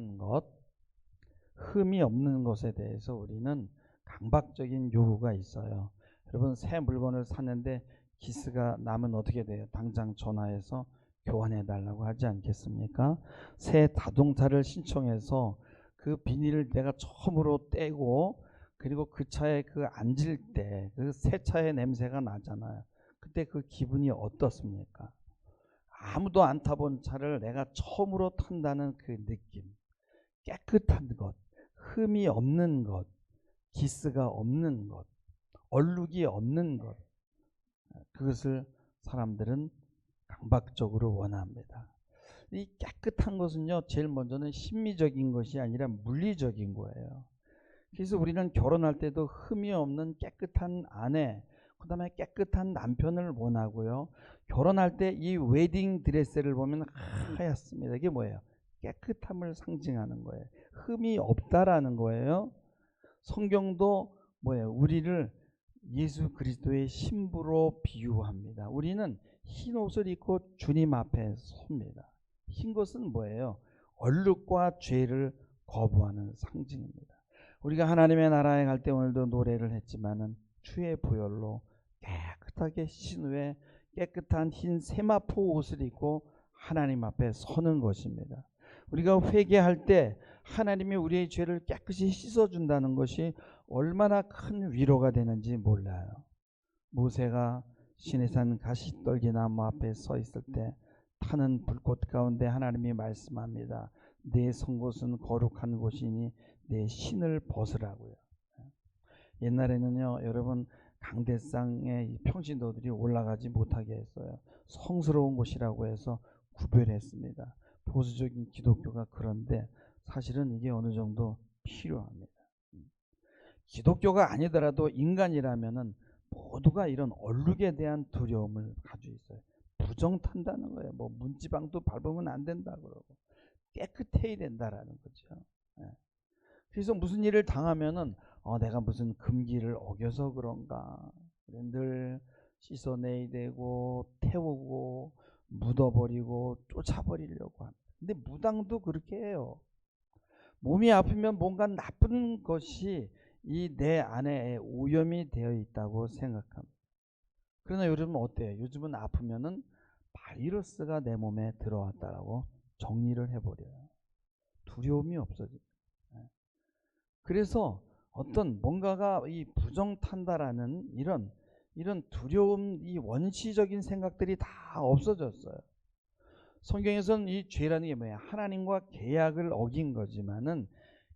깨끗한 것, 흠이 없는 것에 대해서 우리는 강박적인 요구가 있어요. 여러분 새 물건을 샀는데 기스가 나면 어떻게 돼요? 당장 전화해서 교환해 달라고 하지 않겠습니까? 새 자동차를 신청해서 그 비닐을 내가 처음으로 떼고 그리고 그 차에 그 앉을 때 그 새 차의 냄새가 나잖아요. 그때 그 기분이 어떻습니까? 아무도 안 타본 차를 내가 처음으로 탄다는 그 느낌. 깨끗한 것, 흠이 없는 것, 기스가 없는 것, 얼룩이 없는 것. 그것을 사람들은 강박적으로 원합니다. 이 깨끗한 것은요, 제일 먼저는 심미적인 것이 아니라 물리적인 거예요. 그래서 우리는 결혼할 때도 흠이 없는 깨끗한 아내, 그 다음에 깨끗한 남편을 원하고요. 결혼할 때 이 웨딩 드레스를 보면 하얗습니다. 이게 뭐예요? 깨끗함을 상징하는 거예요. 흠이 없다라는 거예요. 성경도 뭐예요? 우리를 예수 그리스도의 신부로 비유합니다. 우리는 흰 옷을 입고 주님 앞에 섭니다. 흰 것은 뭐예요? 얼룩과 죄를 거부하는 상징입니다. 우리가 하나님의 나라에 갈 때 오늘도 노래를 했지만은 주의 보혈로 깨끗하게 신 후에 깨끗한 흰 세마포 옷을 입고 하나님 앞에 서는 것입니다. 우리가 회개할 때 하나님이 우리의 죄를 깨끗이 씻어준다는 것이 얼마나 큰 위로가 되는지 몰라요. 모세가 시내산 가시떨기 나무 앞에 서 있을 때 타는 불꽃 가운데 하나님이 말씀합니다. 내 성곳은 거룩한 곳이니 내 신을 벗으라고요. 옛날에는요, 여러분 강대상에 평신도들이 올라가지 못하게 했어요. 성스러운 곳이라고 해서 구별했습니다. 보수적인 기독교가 그런데 사실은 이게 어느 정도 필요합니다. 기독교가 아니더라도 인간이라면은 모두가 이런 얼룩에 대한 두려움을 가지고 있어요. 부정 탄다는 거예요. 뭐 문지방도 밟으면 안 된다 그러고 깨끗해야 된다라는 거죠. 예. 그래서 무슨 일을 당하면은 어, 내가 무슨 금기를 어겨서 그런가 늘 씻어내야 되고 태우고 묻어버리고 쫓아버리려고 합니다. 근데 무당도 그렇게 해요. 몸이 아프면 뭔가 나쁜 것이 이 내 안에 오염이 되어 있다고 생각합니다. 그러나 요즘은 어때요? 요즘은 아프면은 바이러스가 내 몸에 들어왔다라고 정리를 해버려요. 두려움이 없어집니다. 예. 그래서 어떤 뭔가가 이 부정탄다라는 이런 이런 두려움, 이 원시적인 생각들이 다 없어졌어요. 성경에서는 이 죄라는 게 뭐야? 하나님과 계약을 어긴 거지만은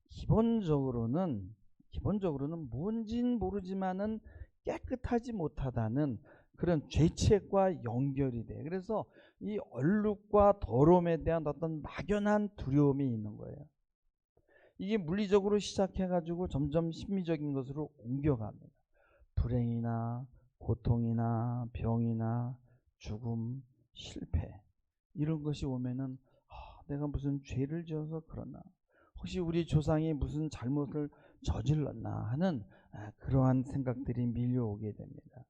기본적으로는 기본적으로는 뭔진 모르지만은 깨끗하지 못하다는 그런 죄책과 연결이 돼. 그래서 이 얼룩과 더러움에 대한 어떤 막연한 두려움이 있는 거예요. 이게 물리적으로 시작해가지고 점점 심미적인 것으로 옮겨갑니다. 불행이나 고통이나 병이나 죽음, 실패 이런 것이 오면은 아, 내가 무슨 죄를 지어서 그러나 혹시 우리 조상이 무슨 잘못을 저질렀나 하는 아, 그러한 생각들이 밀려오게 됩니다.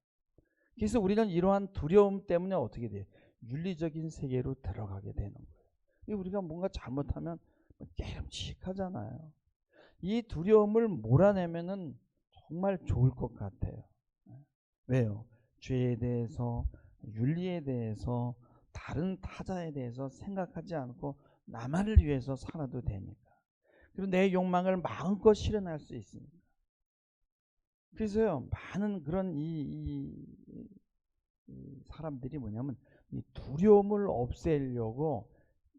그래서 우리는 이러한 두려움 때문에 어떻게 돼요? 윤리적인 세계로 들어가게 되는 거예요. 우리가 뭔가 잘못하면 깨름칙하잖아요. 이 두려움을 몰아내면은 정말 좋을 것 같아요. 왜요? 죄에 대해서, 윤리에 대해서, 다른 타자에 대해서 생각하지 않고 나만을 위해서 살아도 되니까. 그리고 내 욕망을 마음껏 실현할 수 있으니까. 그래서요, 많은 그런 이, 이, 이 사람들이 뭐냐면 이 두려움을 없애려고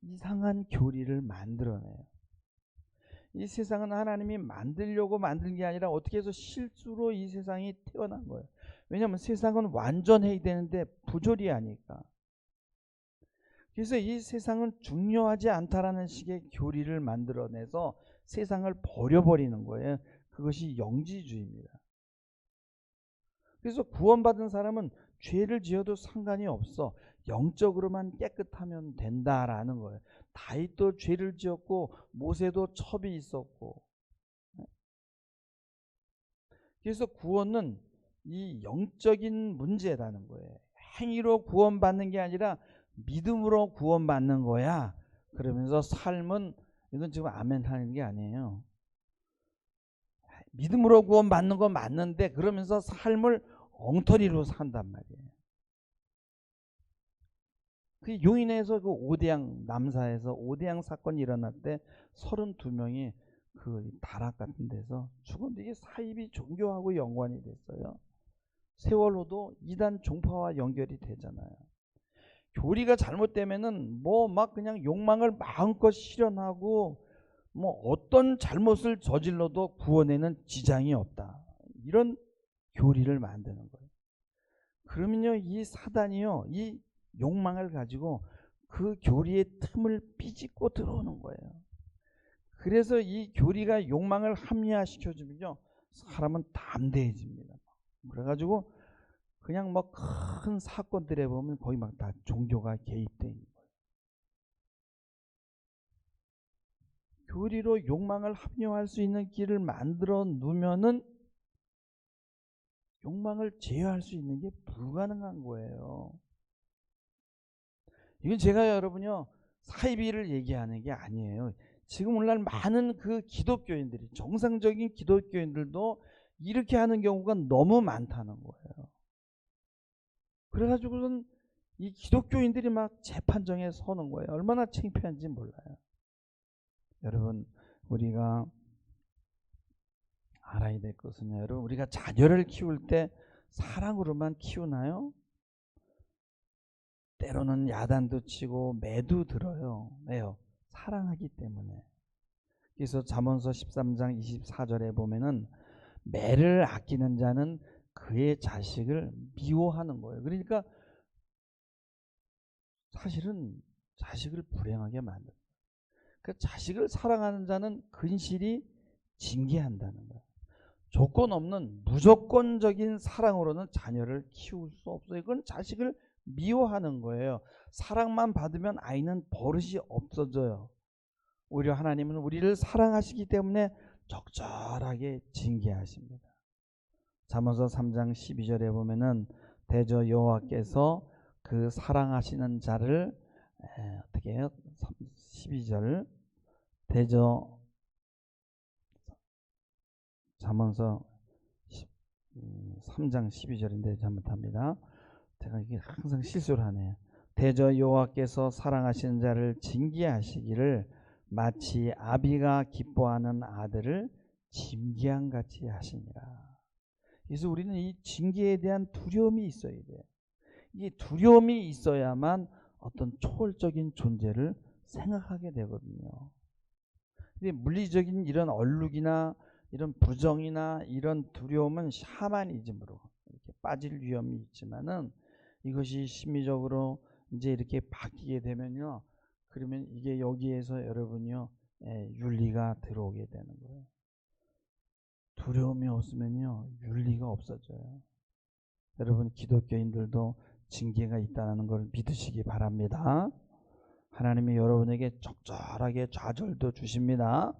이상한 교리를 만들어내요. 이 세상은 하나님이 만들려고 만든 게 아니라 어떻게 해서 실수로 이 세상이 태어난 거예요. 왜냐하면 세상은 완전해야 되는데 부조리 하니까. 그래서 이 세상은 중요하지 않다라는 식의 교리를 만들어내서 세상을 버려버리는 거예요. 그것이 영지주의입니다. 그래서 구원받은 사람은 죄를 지어도 상관이 없어. 영적으로만 깨끗하면 된다라는 거예요. 다윗도 죄를 지었고 모세도 첩이 있었고. 그래서 구원은 이 영적인 문제라는 거예요. 행위로 구원받는 게 아니라 믿음으로 구원받는 거야. 그러면서 삶은 이건 지금 아멘 하는 게 아니에요. 믿음으로 구원 받는 건 맞는데 그러면서 삶을 엉터리로 산단 말이에요. 그 요인에서 그 오대양 남사에서 오대양 사건이 일어날 때 32명이 그 다락 같은 데서 죽었는데 이게 사입이 종교하고 연관이 됐어요. 세월호도 이단 종파와 연결이 되잖아요. 교리가 잘못되면은 뭐 막 그냥 욕망을 마음껏 실현하고 뭐 어떤 잘못을 저질러도 구원에는 지장이 없다. 이런 교리를 만드는 거예요. 그러면요, 이 사단이요, 이 욕망을 가지고 그 교리의 틈을 삐짓고 들어오는 거예요. 그래서 이 교리가 욕망을 합리화시켜주면요, 사람은 담대해집니다. 그래가지고 그냥 뭐 큰 사건들에 보면 거의 막 다 종교가 개입되어 있는 거예요. 교리로 욕망을 합리화할 수 있는 길을 만들어 놓으면은 욕망을 제어할 수 있는 게 불가능한 거예요. 이건 제가 여러분요 사이비를 얘기하는 게 아니에요. 지금 오늘날 많은 그 기독교인들이 정상적인 기독교인들도 이렇게 하는 경우가 너무 많다는 거예요. 그래가지고는 이 기독교인들이 막 재판정에 서는 거예요. 얼마나 창피한지 몰라요. 여러분, 우리가 알아야 될 것은요. 여러분, 우리가 자녀를 키울 때 사랑으로만 키우나요? 때로는 야단도 치고 매도 들어요. 왜요? 사랑하기 때문에. 그래서 잠언서 13장 24절에 보면은 매를 아끼는 자는 그의 자식을 미워하는 거예요. 그러니까 사실은 자식을 불행하게 만든 거예요. 그 자식을 사랑하는 자는 근실이 징계한다는 거예요. 조건 없는 무조건적인 사랑으로는 자녀를 키울 수 없어요. 이건 자식을 미워하는 거예요. 사랑만 받으면 아이는 버릇이 없어져요. 오히려 하나님은 우리를 사랑하시기 때문에 적절하게 징계하십니다. 잠언서 3장 12절에 보면은 대저 여호와께서 그 사랑하시는 자를 에, 어떻게 해요? 12절 대저 잠언서 3장 음, 12절인데 잘못합니다. 제가 이게 항상 실수를 하네요. 대저 여호와께서 사랑하시는 자를 징계하시기를 마치 아비가 기뻐하는 아들을 징계한 같이 하시니라. 그래서 우리는 이 징계에 대한 두려움이 있어야 돼요. 이 두려움이 있어야만 어떤 초월적인 존재를 생각하게 되거든요. 근데 물리적인 이런 얼룩이나 이런 부정이나 이런 두려움은 샤머니즘으로 이렇게 빠질 위험이 있지만은 이것이 심리적으로 이제 이렇게 바뀌게 되면요. 그러면 이게 여기에서 여러분요. 예, 윤리가 들어오게 되는 거예요. 두려움이 없으면요. 윤리가 없어져요. 여러분 기독교인들도 징계가 있다는 걸 믿으시기 바랍니다. 하나님이 여러분에게 적절하게 좌절도 주십니다.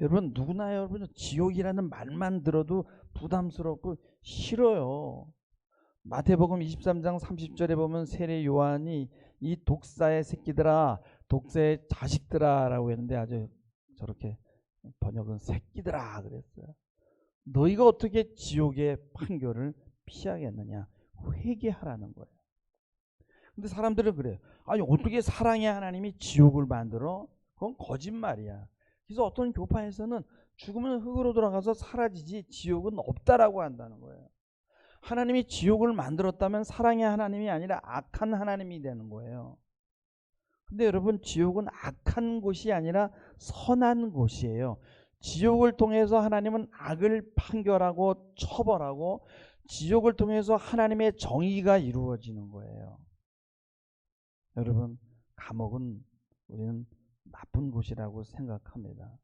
여러분 누구나 여러분 지옥이라는 말만 들어도 부담스럽고 싫어요. 마태복음 23장 30절에 보면 세례 요한이 이 독사의 새끼들아 독사의 자식들아라고 했는데 아주 저렇게 번역은 새끼들아 그랬어요. 너희가 어떻게 지옥의 판결을 피하겠느냐? 회개하라는 거예요. 근데 사람들은 그래요. 아니 어떻게 사랑의 하나님이 지옥을 만들어? 그건 거짓말이야. 그래서 어떤 교파에서는 죽으면 흙으로 돌아가서 사라지지 지옥은 없다라고 한다는 거예요. 하나님이 지옥을 만들었다면 사랑의 하나님이 아니라 악한 하나님이 되는 거예요. 근데 여러분 지옥은 악한 곳이 아니라 선한 곳이에요. 지옥을 통해서 하나님은 악을 판결하고 처벌하고 지옥을 통해서 하나님의 정의가 이루어지는 거예요. 여러분, 감옥은 우리는 나쁜 곳이라고 생각합니다.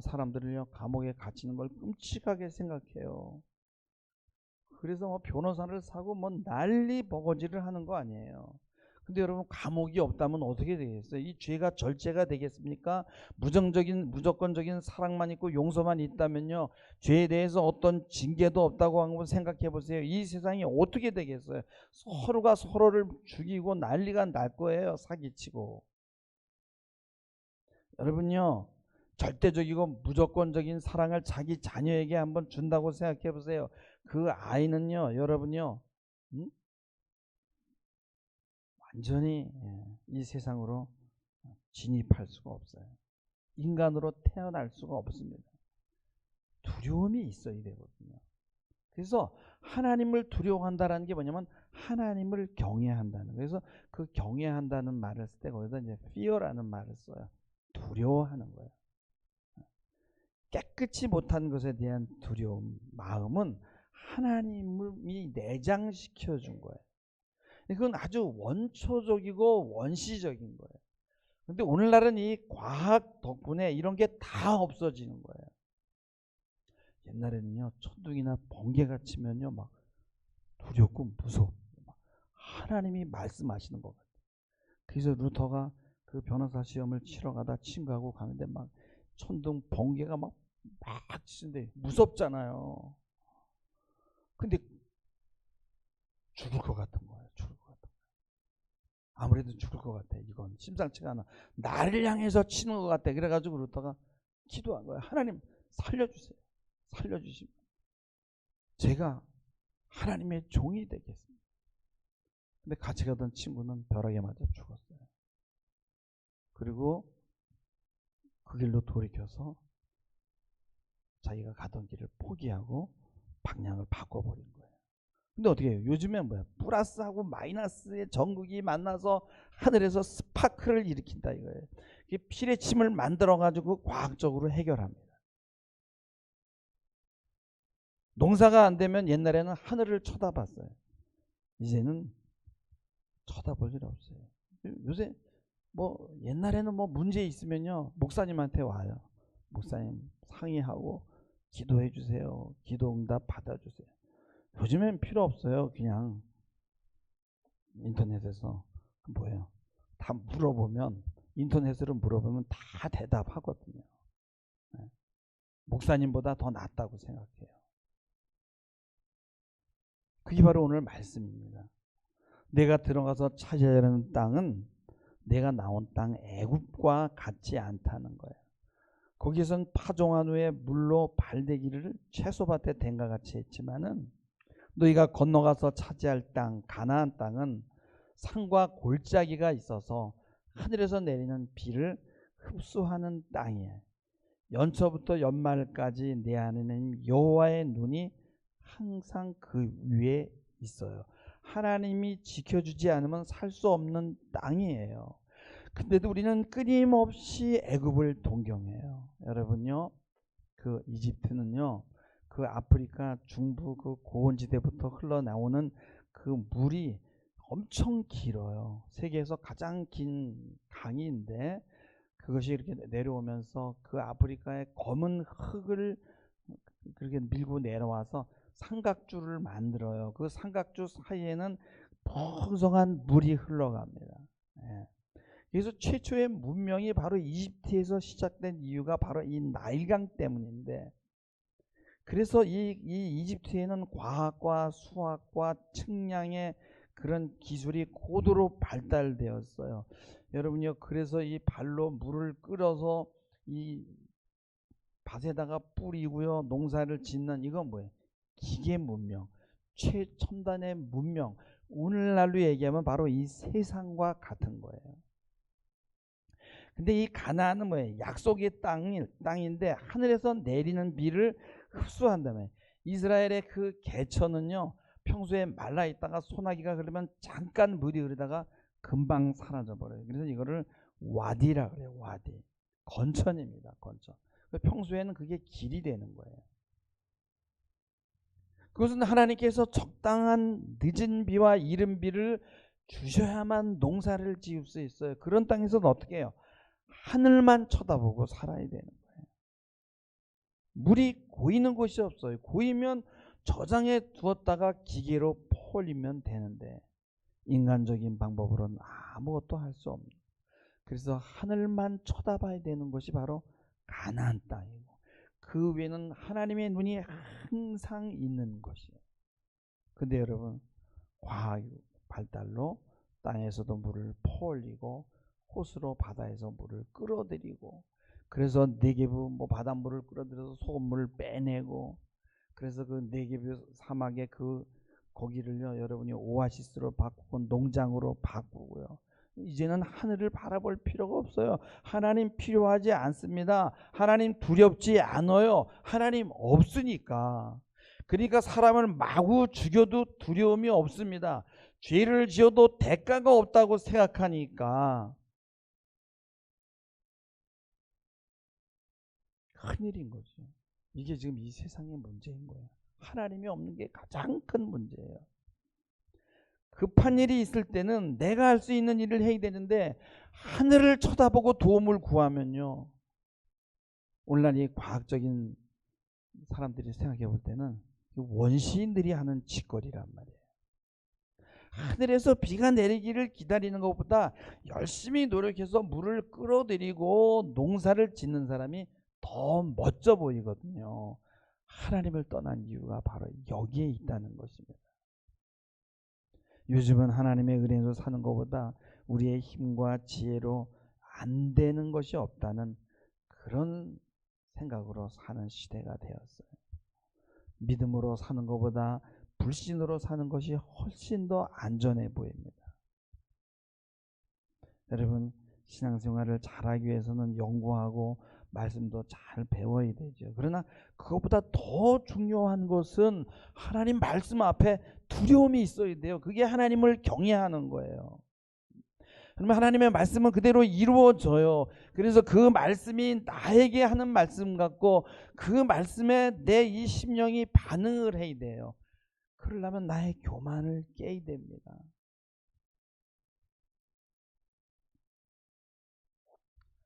사람들은요, 감옥에 갇히는 걸 끔찍하게 생각해요. 그래서 뭐 변호사를 사고 뭐 난리 버거지를 하는 거 아니에요. 근데 여러분 감옥이 없다면 어떻게 되겠어요? 이 죄가 절제가 되겠습니까? 무정적인 무조건적인 사랑만 있고 용서만 있다면요. 죄에 대해서 어떤 징계도 없다고 한번 생각해 보세요. 이 세상이 어떻게 되겠어요? 서로가 서로를 죽이고 난리가 날 거예요. 사기치고. 여러분요. 절대적이고 무조건적인 사랑을 자기 자녀에게 한번 준다고 생각해 보세요. 그 아이는요, 여러분요, 음? 완전히 예, 이 세상으로 진입할 수가 없어요. 인간으로 태어날 수가 없습니다. 두려움이 있어야 되거든요. 그래서 하나님을 두려워한다라는 게 뭐냐면 하나님을 경외한다는. 그래서 그 경외한다는 말을 쓸 때 거기다 이제 fear라는 말을 써요. 두려워하는 거예요. 깨끗이 못한 것에 대한 두려움, 마음은 하나님이 내장시켜 준 거예요. 그건 아주 원초적이고 원시적인 거예요. 근데 오늘날은 이 과학 덕분에 이런 게 다 없어지는 거예요. 옛날에는요, 천둥이나 번개가 치면요, 막 두렵고 무섭고, 하나님이 말씀하시는 것 같아요. 그래서 루터가 그 변호사 시험을 치러 가다 친구하고 가는데 막 천둥, 번개가 막, 막 치는데 무섭잖아요. 근데 죽을 것 같은 거예요. 죽을 것 같은 거예요. 아무래도 죽을 것 같아. 이건 심상치가 않아. 나를 향해서 치는 것 같아. 그래가지고 루터가 기도한 거예요. 하나님 살려주세요. 살려주시면 제가 하나님의 종이 되겠습니다. 근데 같이 가던 친구는 벼락에 맞아 죽었어요. 그리고 그 길로 돌이켜서 자기가 가던 길을 포기하고 방향을 바꿔버린 거예요. 근데 어떻게 해요? 요즘에 뭐야? 플러스하고 마이너스의 전극이 만나서 하늘에서 스파크를 일으킨다 이거예요. 필의 침을 만들어 가지고 과학적으로 해결합니다. 농사가 안 되면 옛날에는 하늘을 쳐다봤어요. 이제는 쳐다볼 일 없어요. 요새 뭐 옛날에는 뭐 문제 있으면요 목사님한테 와요. 목사님 상의하고 기도해 주세요. 기도 응답 받아 주세요. 요즘엔 필요 없어요. 그냥 인터넷에서 뭐예요? 다 물어보면 인터넷으로 물어보면 다 대답하거든요. 네. 목사님보다 더 낫다고 생각해요. 그게 바로 오늘 말씀입니다. 내가 들어가서 차지해야 하는 땅은 내가 나온 땅 애굽과 같지 않다는 거예요. 거기선 파종한 후에 물로 발대기를 채소밭에 댄과 같이 했지만은 너희가 건너가서 차지할 땅 가나안 땅은 산과 골짜기가 있어서 하늘에서 내리는 비를 흡수하는 땅이에요. 연초부터 연말까지 내 안에는 여호와의 눈이 항상 그 위에 있어요. 하나님이 지켜주지 않으면 살 수 없는 땅이에요. 근데도 우리는 끊임없이 애굽을 동경해요. 여러분요, 그 이집트는요, 그 아프리카 중부 그 고원지대부터 흘러나오는 그 물이 엄청 길어요. 세계에서 가장 긴 강인데 그것이 이렇게 내려오면서 그 아프리카의 검은 흙을 그렇게 밀고 내려와서 삼각주를 만들어요. 그 삼각주 사이에는 풍성한 물이 흘러갑니다. 예. 그래서 최초의 문명이 바로 이집트에서 시작된 이유가 바로 이 나일강 때문인데 그래서 이, 이 이집트에는 과학과 수학과 측량의 그런 기술이 고도로 발달되었어요. 여러분요, 그래서 이 발로 물을 끌어서 이 밭에다가 뿌리고요, 농사를 짓는 이건 뭐예요? 기계 문명, 최첨단의 문명. 오늘날로 얘기하면 바로 이 세상과 같은 거예요. 근데 이 가나안은 뭐예요? 약속의 땅, 땅인데 하늘에서 내리는 비를 흡수한다며. 이스라엘의 그 개천은요. 평소에 말라 있다가 소나기가 흐르면 잠깐 물이 흐르다가 금방 사라져 버려요. 그래서 이거를 와디라 그래요. 와디. 건천입니다. 건천. 평소에는 그게 길이 되는 거예요. 그것은 하나님께서 적당한 늦은 비와 이른 비를 주셔야만 농사를 지을 수 있어요. 그런 땅에서는 어떻게 해요? 하늘만 쳐다보고 살아야 되는 거예요. 물이 고이는 곳이 없어요. 고이면 저장해 두었다가 기계로 폴리면 되는데 인간적인 방법으로는 아무것도 할 수 없는. 그래서 하늘만 쳐다봐야 되는 것이 바로 가나안 땅이고 그 위에는 하나님의 눈이 항상 있는 것이에요. 근데 여러분 과학 발달로 땅에서도 물을 퍼올리고 호수로 바다에서 물을 끌어들이고 그래서 네게브 뭐 바닷물을 끌어들여서 소금물을 빼내고 그래서 그 네게브 사막의 그 거기를요 여러분이 오아시스로 바꾸고 농장으로 바꾸고요. 이제는 하늘을 바라볼 필요가 없어요. 하나님 필요하지 않습니다. 하나님 두렵지 않아요. 하나님 없으니까. 그러니까 사람을 마구 죽여도 두려움이 없습니다. 죄를 지어도 대가가 없다고 생각하니까 큰일인 거죠. 이게 지금 이 세상의 문제인 거예요. 하나님이 없는 게 가장 큰 문제예요. 급한 일이 있을 때는 내가 할 수 있는 일을 해야 되는데 하늘을 쳐다보고 도움을 구하면요. 오늘날 이 과학적인 사람들이 생각해 볼 때는 원시인들이 하는 짓거리란 말이에요. 하늘에서 비가 내리기를 기다리는 것보다 열심히 노력해서 물을 끌어들이고 농사를 짓는 사람이 더 멋져 보이거든요. 하나님을 떠난 이유가 바로 여기에 있다는 것입니다. 요즘은 하나님의 은혜로 사는 것보다 우리의 힘과 지혜로 안 되는 것이 없다는 그런 생각으로 사는 시대가 되었어요. 믿음으로 사는 것보다 불신으로 사는 것이 훨씬 더 안전해 보입니다. 여러분 신앙생활을 잘하기 위해서는 연구하고 말씀도 잘 배워야 되죠. 그러나 그것보다 더 중요한 것은 하나님 말씀 앞에 두려움이 있어야 돼요. 그게 하나님을 경외하는 거예요. 그러면 하나님의 말씀은 그대로 이루어져요. 그래서 그 말씀이 나에게 하는 말씀 같고 그 말씀에 내 이 심령이 반응을 해야 돼요. 그러려면 나의 교만을 깨야 됩니다.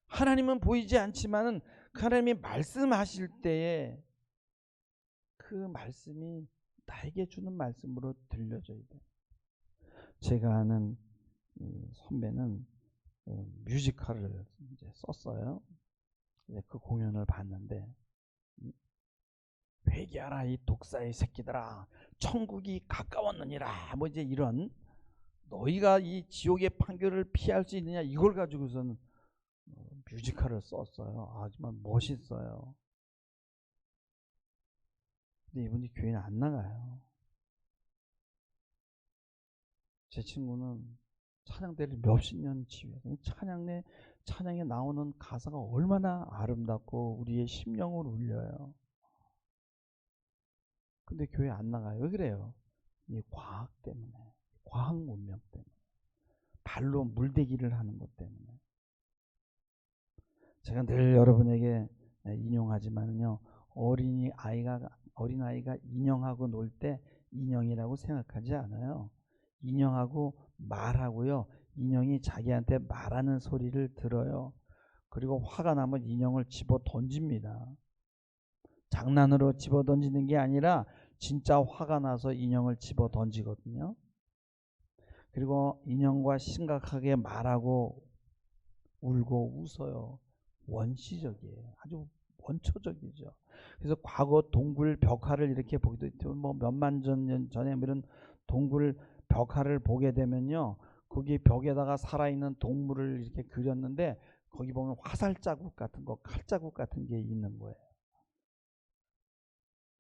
하나님은 보이지 않지만은 하나님이 말씀하실 때에 그 말씀이 나에게 주는 말씀으로 들려져야 돼. 제가 아는 선배는 어, 뮤지컬을 이제 썼어요. 그 공연을 봤는데 음, 회개하라 이 독사의 새끼들아 천국이 가까웠느니라 뭐 이제 이런 너희가 이 지옥의 판결을 피할 수 있느냐 이걸 가지고서는 뮤지컬을 썼어요. 하지만 멋있어요. 근데 이분이 교회는 안 나가요. 제 친구는 찬양대를 몇십 년 지휘해서 찬양에 찬양에 나오는 가사가 얼마나 아름답고 우리의 심령을 울려요. 근데 교회 안 나가요. 왜 그래요? 이 과학 때문에, 과학 문명 때문에, 발로 물대기를 하는 것 때문에. 제가 늘 여러분에게 인용하지만요. 어린이 아이가 어린 아이가 인형하고 놀 때 인형이라고 생각하지 않아요. 인형하고 말하고요. 인형이 자기한테 말하는 소리를 들어요. 그리고 화가 나면 인형을 집어 던집니다. 장난으로 집어 던지는 게 아니라 진짜 화가 나서 인형을 집어 던지거든요. 그리고 인형과 심각하게 말하고 울고 웃어요. 원시적이에요. 아주 원초적이죠. 그래서 과거 동굴 벽화를 이렇게 보기도 했죠. 뭐 몇만 년 전에 이런 동굴 벽화를 보게 되면요. 거기 벽에다가 살아있는 동물을 이렇게 그렸는데 거기 보면 화살 자국 같은 거, 칼 자국 같은 게 있는 거예요.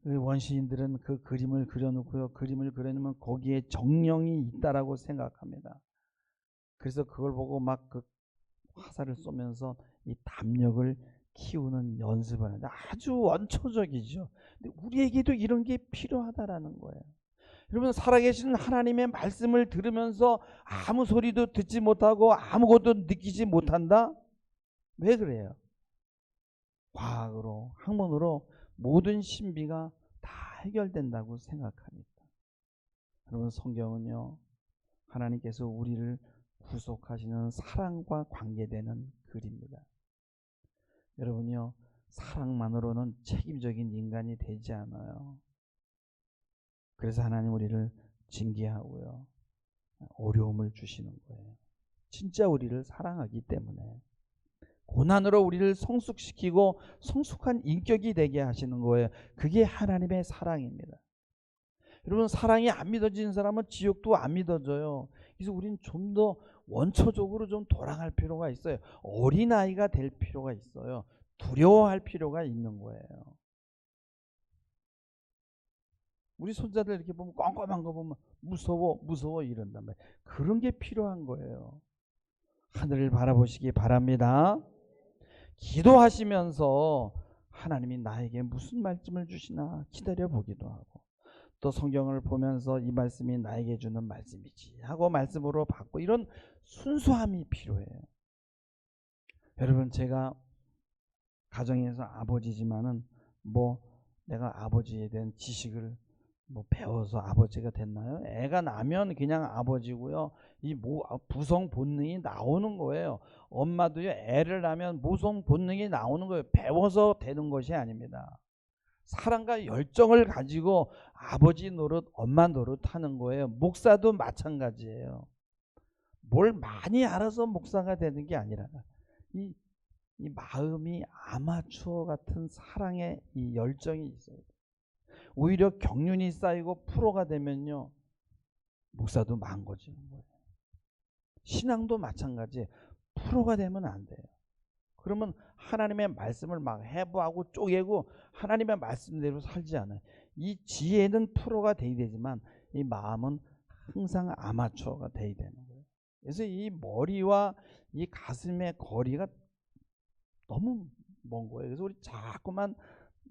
그 원시인들은 그 그림을 그려놓고요. 그림을 그려놓으면 거기에 정령이 있다라고 생각합니다. 그래서 그걸 보고 막 그 화살을 쏘면서 이 담력을 키우는 연습을 하는데 아주 원초적이죠. 근데 우리에게도 이런 게 필요하다라는 거예요. 여러분 살아계신 하나님의 말씀을 들으면서 아무 소리도 듣지 못하고 아무것도 느끼지 못한다? 왜 그래요? 과학으로, 학문으로 모든 신비가 다 해결된다고 생각합니다. 여러분 성경은요. 하나님께서 우리를 구속하시는 사랑과 관계되는 글입니다. 여러분요, 사랑만으로는 책임적인 인간이 되지 않아요. 그래서 하나님 우리를 징계하고요, 어려움을 주시는 거예요. 진짜 우리를 사랑하기 때문에. 고난으로 우리를 성숙시키고 성숙한 인격이 되게 하시는 거예요. 그게 하나님의 사랑입니다. 여러분 사랑이 안 믿어지는 사람은 지옥도 안 믿어져요. 그래서 우리는 좀 더 원초적으로 좀 돌아갈 필요가 있어요. 어린아이가 될 필요가 있어요. 두려워할 필요가 있는 거예요. 우리 손자들 이렇게 보면 껌껌한 거 보면 무서워 무서워 이런단 말이에요. 그런 게 필요한 거예요. 하늘을 바라보시기 바랍니다. 기도하시면서 하나님이 나에게 무슨 말씀을 주시나 기다려 보기도 하고 또 성경을 보면서 이 말씀이 나에게 주는 말씀이지 하고 말씀으로 받고 이런 순수함이 필요해요. 여러분 제가 가정에서 아버지지만은 뭐 내가 아버지에 대한 지식을 뭐 배워서 아버지가 됐나요? 애가 나면 그냥 아버지고요. 이 모, 부성 본능이 나오는 거예요. 엄마도요, 애를 낳으면 모성 본능이 나오는 거예요. 배워서 되는 것이 아닙니다. 사랑과 열정을 가지고 아버지 노릇, 엄마 노릇 하는 거예요. 목사도 마찬가지예요. 뭘 많이 알아서 목사가 되는 게 아니라 이, 이 마음이 아마추어 같은 사랑의 이 열정이 있어요. 오히려 경륜이 쌓이고 프로가 되면요. 목사도 망가지는 거예요. 신앙도 마찬가지. 프로가 되면 안 돼요. 그러면 하나님의 말씀을 막 해부하고 쪼개고 하나님의 말씀대로 살지 않아요. 이 지혜는 프로가 돼야 되지만 이 마음은 항상 아마추어가 돼야 되는 거예요. 그래서 이 머리와 이 가슴의 거리가 너무 먼 거예요. 그래서 우리 자꾸만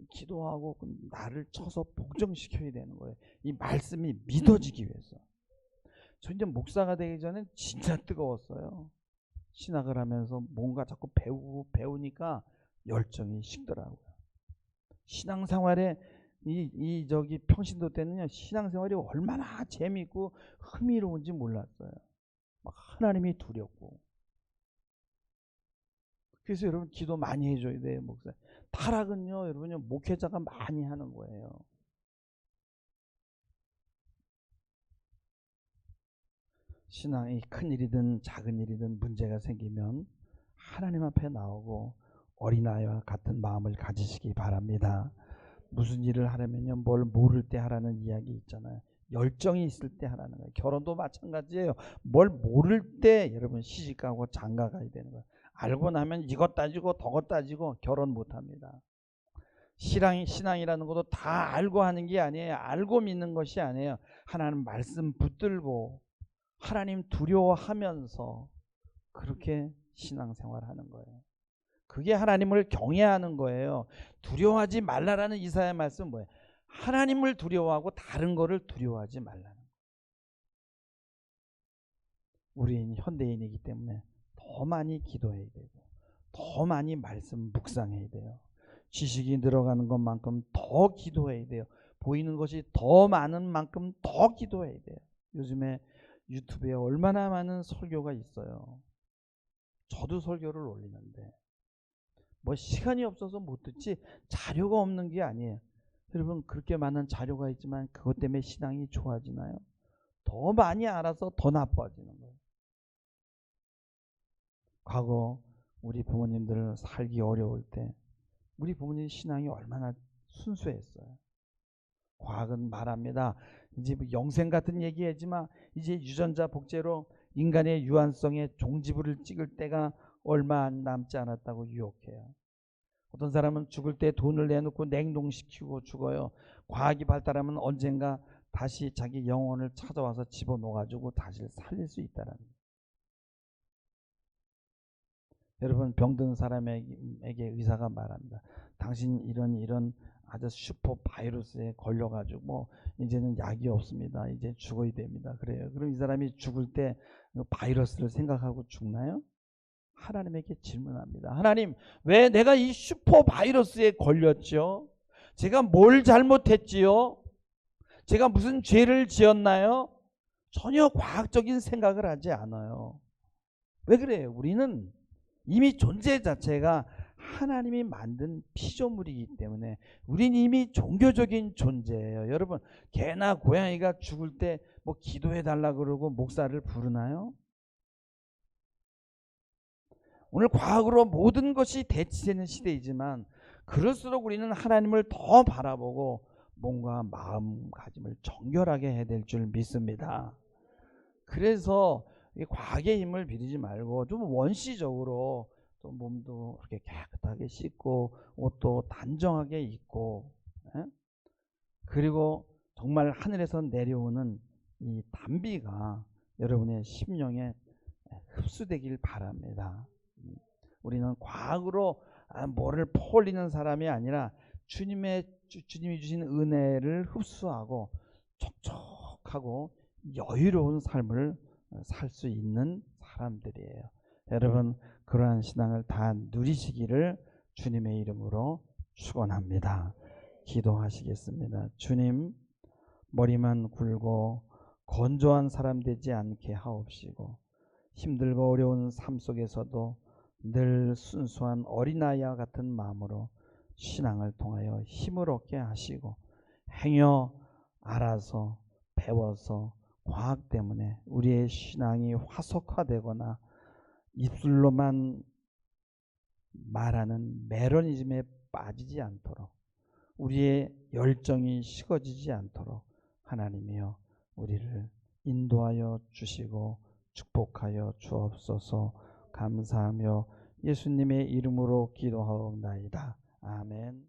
기도하고 그 나를 쳐서 복종시켜야 되는 거예요. 이 말씀이 믿어지기 위해서. 저 이제 목사가 되기 전에 진짜 뜨거웠어요. 신학을 하면서 뭔가 자꾸 배우고 배우니까 열정이 식더라고요. 신앙생활에 이, 이 저기 평신도 때는요 신앙생활이 얼마나 재미있고 흥미로운지 몰랐어요. 막 하나님이 두렵고. 그래서 여러분 기도 많이 해줘야 돼요 목사. 타락은요, 여러분요, 목회자가 많이 하는 거예요. 신앙이 큰 일이든 작은 일이든 문제가 생기면 하나님 앞에 나오고 어린아이와 같은 마음을 가지시기 바랍니다. 무슨 일을 하려면요, 뭘 모를 때 하라는 이야기 있잖아요. 열정이 있을 때 하라는 거예요. 결혼도 마찬가지예요. 뭘 모를 때 여러분 시집가고 장가가야 되는 거예요. 알고 나면 이것 따지고 저것 따지고 결혼 못 합니다. 신앙, 신앙이라는 것도 다 알고 하는 게 아니에요. 알고 믿는 것이 아니에요. 하나님 말씀 붙들고 하나님 두려워하면서 그렇게 신앙생활 하는 거예요. 그게 하나님을 경외하는 거예요. 두려워하지 말라라는 이사의 말씀은 뭐예요? 하나님을 두려워하고 다른 거를 두려워하지 말라는 거예요. 우리는 현대인이기 때문에 더 많이 기도해야 되고 더 많이 말씀 묵상해야 돼요. 지식이 늘어가는 것만큼 더 기도해야 돼요. 보이는 것이 더 많은 만큼 더 기도해야 돼요. 요즘에 유튜브에 얼마나 많은 설교가 있어요. 저도 설교를 올리는데 뭐 시간이 없어서 못 듣지 자료가 없는 게 아니에요. 여러분 그렇게 많은 자료가 있지만 그것 때문에 신앙이 좋아지나요? 더 많이 알아서 더 나빠지는 거예요. 과거 우리 부모님들 살기 어려울 때 우리 부모님 신앙이 얼마나 순수했어요. 과학은 말합니다. 이제 뭐 영생 같은 얘기하지만 이제 유전자 복제로 인간의 유한성에 종지부를 찍을 때가 얼마 남지 않았다고 유혹해요. 어떤 사람은 죽을 때 돈을 내놓고 냉동시키고 죽어요. 과학이 발달하면 언젠가 다시 자기 영혼을 찾아와서 집어넣어가지고 다시 살릴 수 있다는 거예요. 여러분 병든 사람에게 의사가 말합니다. 당신 이런 이런 아주 슈퍼 바이러스에 걸려가지고 뭐 이제는 약이 없습니다. 이제 죽어야 됩니다. 그래요. 그럼 이 사람이 죽을 때그 바이러스를 생각하고 죽나요? 하나님에게 질문합니다. 하나님, 왜 내가 이 슈퍼 바이러스에 걸렸죠? 제가 뭘 잘못했지요? 제가 무슨 죄를 지었나요? 전혀 과학적인 생각을 하지 않아요. 왜 그래요? 우리는 이미 존재 자체가 하나님이 만든 피조물이기 때문에 우린 이미 종교적인 존재예요. 여러분, 개나 고양이가 죽을 때 뭐 기도해 달라 그러고 목사를 부르나요? 오늘 과학으로 모든 것이 대치되는 시대이지만 그럴수록 우리는 하나님을 더 바라보고 몸과 마음가짐을 정결하게 해야 될 줄 믿습니다. 그래서 과학의 힘을 빌리지 말고 좀 원시적으로 또 몸도 그렇게 깨끗하게 씻고 옷도 단정하게 입고 예? 그리고 정말 하늘에서 내려오는 이 단비가 여러분의 심령에 흡수되길 바랍니다. 음, 우리는 과학으로 아, 뭐를 퍼올리는 사람이 아니라 주님의 주, 주님이 주신 은혜를 흡수하고 촉촉하고 여유로운 삶을 살 수 있는 사람들이에요. 여러분 그러한 신앙을 다 누리시기를 주님의 이름으로 축원합니다. 기도하시겠습니다. 주님 머리만 굴고 건조한 사람 되지 않게 하옵시고 힘들고 어려운 삶 속에서도 늘 순수한 어린아이와 같은 마음으로 신앙을 통하여 힘을 얻게 하시고 행여 알아서 배워서 과학 때문에 우리의 신앙이 화석화되거나 입술로만 말하는 메러니즘에 빠지지 않도록 우리의 열정이 식어지지 않도록 하나님이여 우리를 인도하여 주시고 축복하여 주옵소서 감사하며 예수님의 이름으로 기도하옵나이다. 아멘.